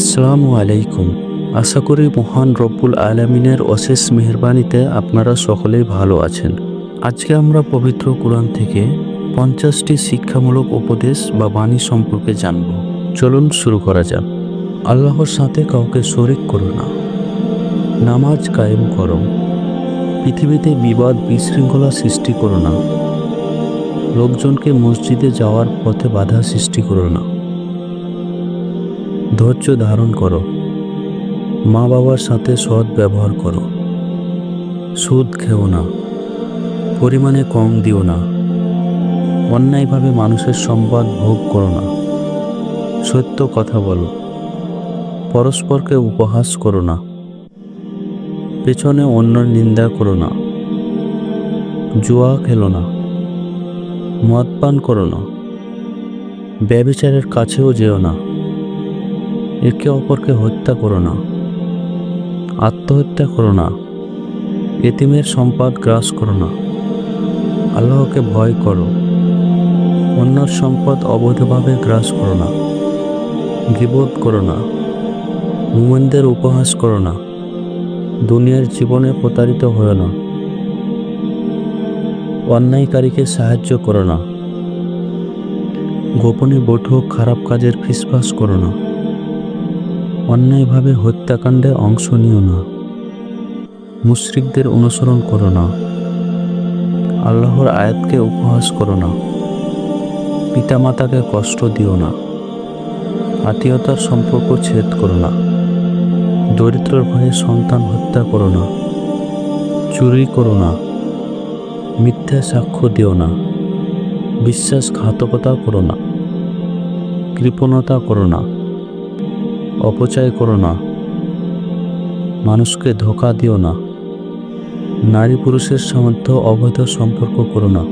আসসালামু আলাইকুম। আশা করি মহান রব্বুল আলমিনের অশেষ মেহরবানিতে আপনারা সকলেই ভালো আছেন। আজকে আমরা পবিত্র কোরআন থেকে পঞ্চাশটি শিক্ষামূলক উপদেশ বা বাণী সম্পর্কে জানব। চলুন শুরু করা যাক। আল্লাহর সাথে কাউকে শরিক করো না। নামাজ কায়েম করো। পৃথিবীতে বিবাদ বিশৃঙ্খলা সৃষ্টি করো না। লোকজনকে মসজিদে যাওয়ার পথে বাধা সৃষ্টি করো না। ধৈর্য ধারণ করো। মা বাবার সাথে সৎ ব্যবহার করো। সুদ খেও না। পরিমাণে কম দিও না। অন্যায়ভাবে মানুষের সম্পদ ভোগ করো না। সত্য কথা বলো। পরস্পরকে উপহাস করো না। পেছনে অন্যর নিন্দা করো না। জুয়া খেলো না। মদ পান করো না। ব্যবিচারের কাছেও যেও না। একে অপরকে হত্যা করো না। আত্মহত্যা করো না। এতিমের সম্পদ গ্রাস করো না। আল্লাহকে ভয় করো। অন্যর সম্পদ অবৈধভাবে গ্রাস করো না। গিবোধ করো না। মুমেনদের উপহাস করো না। দুনিয়ার জীবনে প্রতারিত হও না। অন্যায়কারীকে সাহায্য করো না। গোপনে বৈঠক, খারাপ কাজের ফিসফাস করো না। অন্যায়ভাবে হত্যাকাণ্ডে অংশ নিও না। মুশরিকদের অনুসরণ করো না। আল্লাহর আয়াতকে উপহাস করো না। পিতামাতাকে কষ্ট দিও না। আত্মীয়তার সম্পর্ক ছেদ করো না। দরিদ্রর ভয়ে সন্তান হত্যা করো না। চুরি করো না। মিথ্যা সাক্ষ্য দিও না। বিশ্বাসঘাতকতা করো না। কৃপণতা করো না। অপচয় করো না। মানুষকে ধোকা দিও না। নারী পুরুষের সামর্থ্য অবৈধ সম্পর্ক করো না।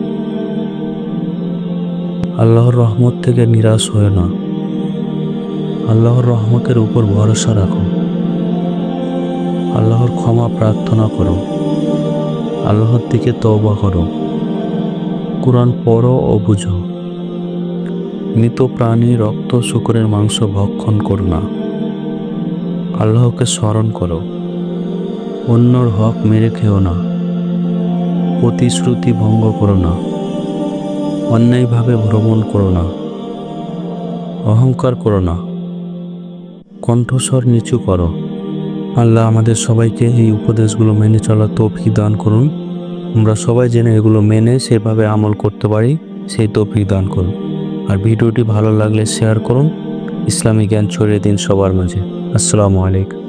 আল্লাহর রহমত থেকে নিরাশ হয় না। আল্লাহর রহমতের উপর ভরসা রাখো। আল্লাহর ক্ষমা প্রার্থনা করো। আল্লাহর দিকে তওবা করো। কোরআন পড়ো ও বুঝো। মৃত প্রাণী রক্ত শুকরের মাংস ভক্ষণ করো না। আল্লাহকে স্মরণ করো। অন্যর হক মেরে খেও না। প্রতিশ্রুতি ভঙ্গ করো না। অন্যায়ভাবে ভ্রমণ করো না। অহংকার করো না। কণ্ঠস্বর নিচু করো। আল্লাহ আমাদের সবাইকে এই উপদেশগুলো মেনে চলার তৌফিক দান করুন। আমরা সবাই জেনে এগুলো মেনে সেভাবে আমল করতে পারি, সেই তৌফিক দান করুন। আর ভিডিওটি ভালো লাগলে শেয়ার করুন। ইসলামী জ্ঞান ছড়িয়ে দিন সবার মাঝে। আসসালামু আলাইকুম।